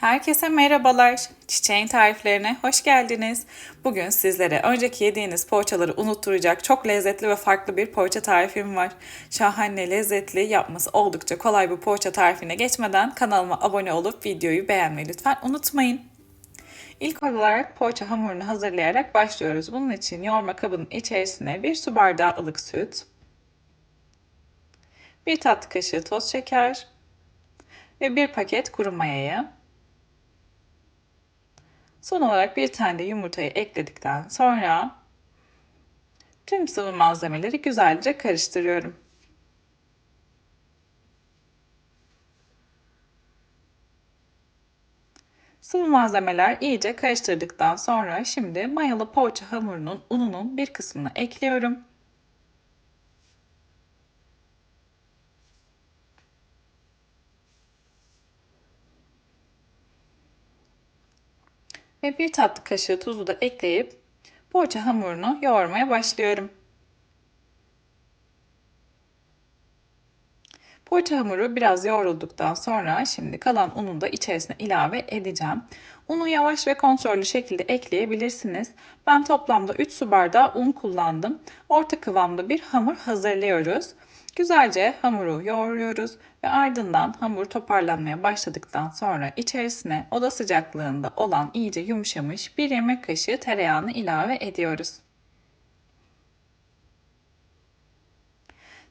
Herkese merhabalar. Çiçeğin tariflerine hoş geldiniz. Bugün sizlere önceki yediğiniz poğaçaları unutturacak çok lezzetli ve farklı bir poğaça tarifim var. Şahane, lezzetli, yapması oldukça kolay bu poğaça tarifine geçmeden kanalıma abone olup videoyu beğenmeyi lütfen unutmayın. İlk olarak poğaça hamurunu hazırlayarak başlıyoruz. Bunun için yoğurma kabının içerisine bir su bardağı ılık süt, bir tatlı kaşığı toz şeker ve bir paket kuru mayayı Son olarak bir tane de yumurtayı ekledikten sonra tüm sıvı malzemeleri güzelce karıştırıyorum. Sıvı malzemeler iyice karıştırdıktan sonra şimdi mayalı poğaça hamurunun ununun bir kısmını ekliyorum. Ve bir tatlı kaşığı tuzu da ekleyip poğaça hamurunu yoğurmaya başlıyorum. Poğaça hamuru biraz yoğrulduktan sonra şimdi kalan unu da içerisine ilave edeceğim. Unu yavaş ve kontrollü şekilde ekleyebilirsiniz. Ben toplamda 3 su bardağı un kullandım. Orta kıvamda bir hamur hazırlıyoruz. Güzelce hamuru yoğuruyoruz ve ardından hamur toparlanmaya başladıktan sonra içerisine oda sıcaklığında olan iyice yumuşamış bir yemek kaşığı tereyağını ilave ediyoruz.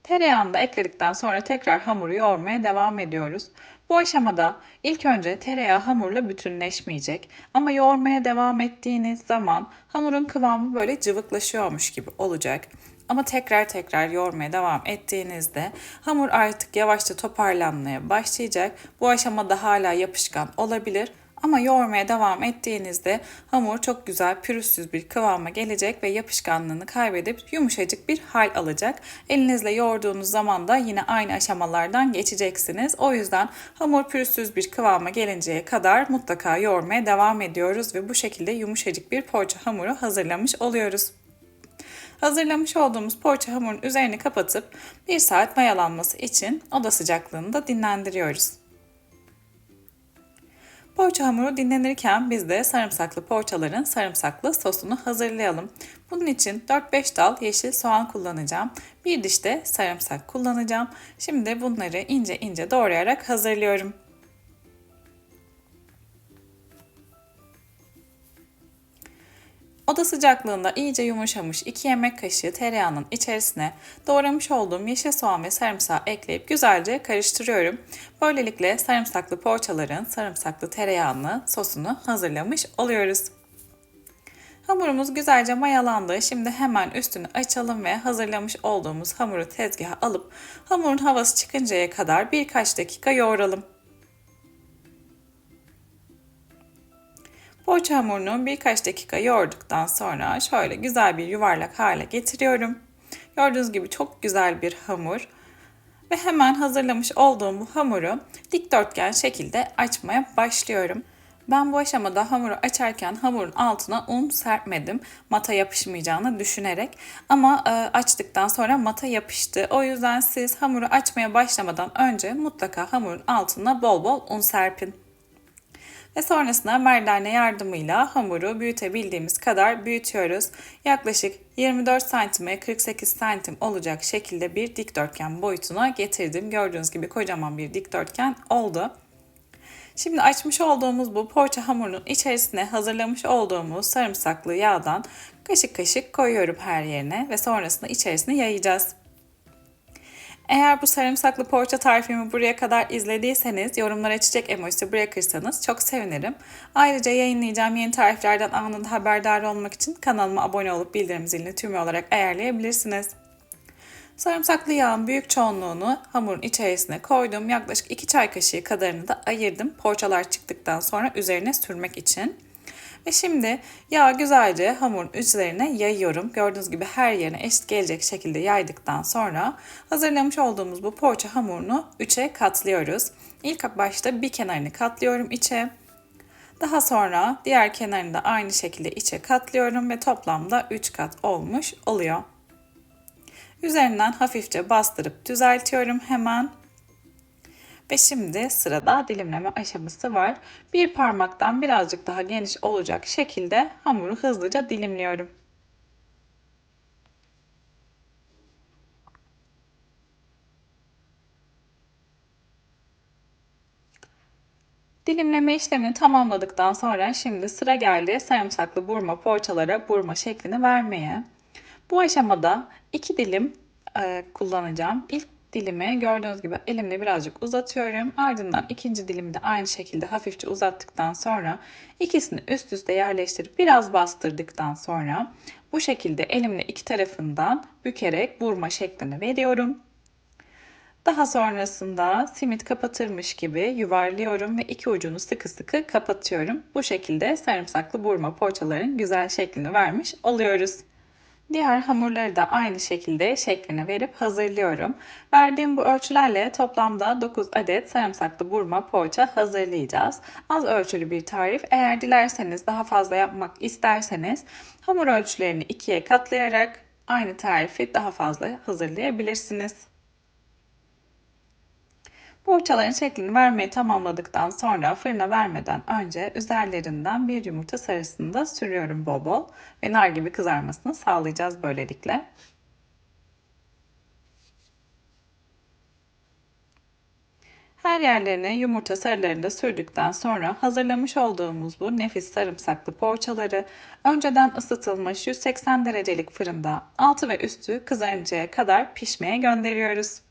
Tereyağını da ekledikten sonra tekrar hamuru yoğurmaya devam ediyoruz. Bu aşamada ilk önce tereyağı hamurla bütünleşmeyecek ama yoğurmaya devam ettiğiniz zaman hamurun kıvamı böyle cıvıklaşıyormuş gibi olacak. Ama tekrar tekrar yoğurmaya devam ettiğinizde hamur artık yavaşça toparlanmaya başlayacak. Bu aşamada hala yapışkan olabilir. Ama yoğurmaya devam ettiğinizde hamur çok güzel pürüzsüz bir kıvama gelecek ve yapışkanlığını kaybedip yumuşacık bir hal alacak. Elinizle yoğurduğunuz zaman da yine aynı aşamalardan geçeceksiniz. O yüzden hamur pürüzsüz bir kıvama gelinceye kadar mutlaka yoğurmaya devam ediyoruz ve bu şekilde yumuşacık bir poğaça hamuru hazırlamış oluyoruz. Hazırlamış olduğumuz poğaça hamurun üzerini kapatıp 1 saat mayalanması için oda sıcaklığında dinlendiriyoruz. Poğaça hamuru dinlenirken biz de sarımsaklı poğaçaların sarımsaklı sosunu hazırlayalım. Bunun için 4-5 dal yeşil soğan kullanacağım. Bir diş de sarımsak kullanacağım. Şimdi bunları ince ince doğrayarak hazırlıyorum. Oda sıcaklığında iyice yumuşamış 2 yemek kaşığı tereyağının içerisine doğramış olduğum yeşil soğan ve sarımsağı ekleyip güzelce karıştırıyorum. Böylelikle sarımsaklı poğaçaların sarımsaklı tereyağını sosunu hazırlamış oluyoruz. Hamurumuz güzelce mayalandı. Şimdi hemen üstünü açalım ve hazırlamış olduğumuz hamuru tezgaha alıp hamurun havası çıkıncaya kadar birkaç dakika yoğuralım. Poğaça hamurunu birkaç dakika yoğurduktan sonra şöyle güzel bir yuvarlak hale getiriyorum. Gördüğünüz gibi çok güzel bir hamur. Ve hemen hazırlamış olduğum bu hamuru dikdörtgen şekilde açmaya başlıyorum. Ben bu aşamada hamuru açarken hamurun altına un serpmedim. Mata yapışmayacağını düşünerek. Ama e, açtıktan sonra mata yapıştı. O yüzden siz hamuru açmaya başlamadan önce mutlaka hamurun altına bol bol un serpin. Ve sonrasında merdane yardımıyla hamuru büyütebildiğimiz kadar büyütüyoruz. Yaklaşık 24 santime 48 santim olacak şekilde bir dikdörtgen boyutuna getirdim. Gördüğünüz gibi kocaman bir dikdörtgen oldu. Şimdi açmış olduğumuz bu poğaça hamurunun içerisine hazırlamış olduğumuz sarımsaklı yağdan kaşık kaşık koyuyorum her yerine ve sonrasında içerisine yayacağız. Eğer bu sarımsaklı poğaça tarifimi buraya kadar izlediyseniz yorumlara çiçek emojisi bırakırsanız çok sevinirim. Ayrıca yayınlayacağım yeni tariflerden anında haberdar olmak için kanalıma abone olup bildirim zilini tüm olarak ayarlayabilirsiniz. Sarımsaklı yağın büyük çoğunluğunu hamurun içerisine koydum. Yaklaşık 2 çay kaşığı kadarını da ayırdım. Poğaçalar çıktıktan sonra üzerine sürmek için. Ve şimdi yağ güzelce hamurun üzerine yayıyorum. Gördüğünüz gibi her yerine eşit gelecek şekilde yaydıktan sonra hazırlamış olduğumuz bu poğaça hamurunu üçe katlıyoruz. İlk başta bir kenarını katlıyorum içe. Daha sonra diğer kenarını da aynı şekilde içe katlıyorum ve toplamda 3 kat olmuş oluyor. Üzerinden hafifçe bastırıp düzeltiyorum hemen. Ve şimdi sırada dilimleme aşaması var. Bir parmaktan birazcık daha geniş olacak şekilde hamuru hızlıca dilimliyorum. Dilimleme işlemini tamamladıktan sonra şimdi sıra geldi sarımsaklı burma poğaçalara burma şeklini vermeye. Bu aşamada iki dilim e, kullanacağım. İlk dilimi gördüğünüz gibi elimle birazcık uzatıyorum. Ardından ikinci dilimi de aynı şekilde hafifçe uzattıktan sonra ikisini üst üste yerleştirip biraz bastırdıktan sonra bu şekilde elimle iki tarafından bükerek burma şeklini veriyorum. Daha sonrasında simit kapatırmış gibi yuvarlıyorum ve iki ucunu sıkı sıkı kapatıyorum. Bu şekilde sarımsaklı burma poğaçaların güzel şeklini vermiş oluyoruz. Diğer hamurları da aynı şekilde şeklini verip hazırlıyorum. Verdiğim bu ölçülerle toplamda 9 adet sarımsaklı burma poğaça hazırlayacağız. Az ölçülü bir tarif. Eğer dilerseniz daha fazla yapmak isterseniz hamur ölçülerini ikiye katlayarak aynı tarifi daha fazla hazırlayabilirsiniz. Poğaçaların şeklini vermeyi tamamladıktan sonra fırına vermeden önce üzerlerinden bir yumurta sarısını da sürüyorum bol bol ve nar gibi kızarmasını sağlayacağız böylelikle. Her yerlerine yumurta sarılarını da sürdükten sonra hazırlamış olduğumuz bu nefis sarımsaklı poğaçaları önceden ısıtılmış 180 derecelik fırında altı ve üstü kızarıncaya kadar pişmeye gönderiyoruz.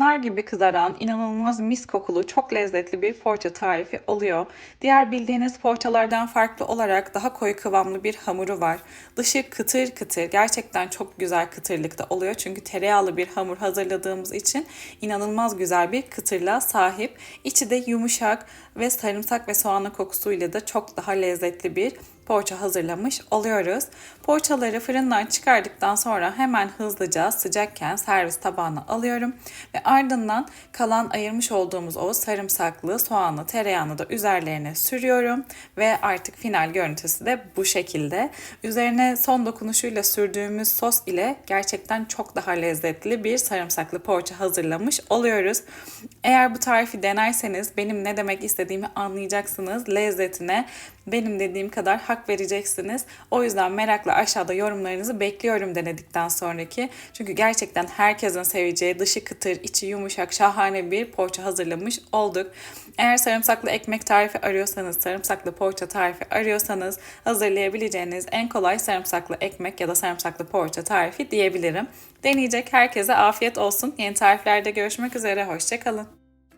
Nar gibi kızaran, inanılmaz mis kokulu, çok lezzetli bir poğaça tarifi oluyor. Diğer bildiğiniz poğaçalardan farklı olarak daha koyu kıvamlı bir hamuru var. Dışı kıtır kıtır, gerçekten çok güzel kıtırlıkta oluyor. Çünkü tereyağlı bir hamur hazırladığımız için inanılmaz güzel bir kıtırlığa sahip. İçi de yumuşak ve sarımsak ve soğanlı kokusuyla da çok daha lezzetli bir poğaça hazırlamış oluyoruz. Poğaçaları fırından çıkardıktan sonra hemen hızlıca sıcakken servis tabağına alıyorum ve ardından kalan ayırmış olduğumuz o sarımsaklı, soğanlı tereyağını da üzerlerine sürüyorum ve artık final görüntüsü de bu şekilde. Üzerine son dokunuşuyla sürdüğümüz sos ile gerçekten çok daha lezzetli bir sarımsaklı poğaça hazırlamış oluyoruz. Eğer bu tarifi denerseniz benim ne demek istediğimi anlayacaksınız. Lezzetine benim dediğim kadar hak vereceksiniz. O yüzden merakla aşağıda yorumlarınızı bekliyorum denedikten sonraki. Çünkü gerçekten herkesin seveceği dışı kıtır, içi yumuşak, şahane bir poğaça hazırlamış olduk. Eğer sarımsaklı ekmek tarifi arıyorsanız, sarımsaklı poğaça tarifi arıyorsanız hazırlayabileceğiniz en kolay sarımsaklı ekmek ya da sarımsaklı poğaça tarifi diyebilirim. Deneyecek herkese afiyet olsun. Yeni tariflerde görüşmek üzere. Hoşçakalın.